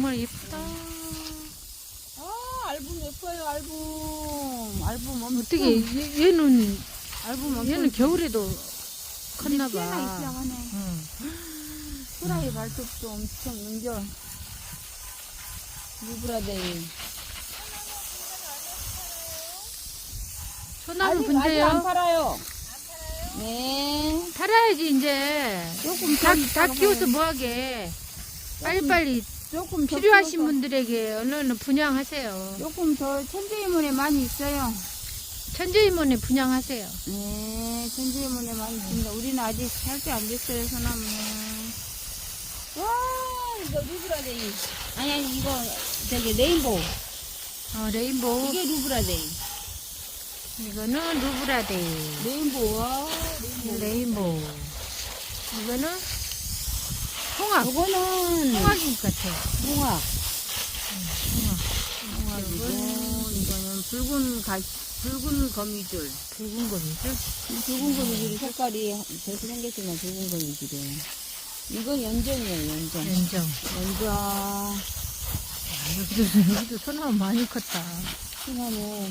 정말 예쁘다. 아, 앨범 예뻐요, 앨범. 앨범 엄청. 어떻게 얘, 얘는 앨범 엄청. 얘는 겨울에도 컸나 피어나 봐. 입장하네. 응. 후라이 발톱도 엄청 연결. 누브라데이. 소나무 아직, 아직 안 근데요. 팔아요. 네. 팔아야지 이제. 조금 다, 더 있다가 키워서 팔아요. 뭐하게. 빨리빨리 조금 더 필요하신 키워서. 분들에게 얼른 분양하세요. 조금 더 천재인문에 많이 있어요. 천재인문에 분양하세요. 네, 천재인문에 많이 있습니다. 우리는 아직 살 때 안 됐어요, 소나무는. 와, 이거 루브라데이. 아니, 아니, 이거, 저기, 레인보우. 어, 레인보우. 이게 루브라데이. 이거는 루브라데이. 레인보우, 와, 레인보우. 레인보우. 이거는 홍학. 요거는 홍학인 것 같아. 홍학. 홍학. 홍학이고, 이거는 붉은 가, 붉은 거미줄. 붉은 거미줄. 이 붉은 거미줄이 색깔이 저렇게 생겼지만 붉은 거미줄이에요. 이건 연정이에요, 연정. 연정. 연정. 여기도, 여기도 소나무 많이 컸다. 소나무.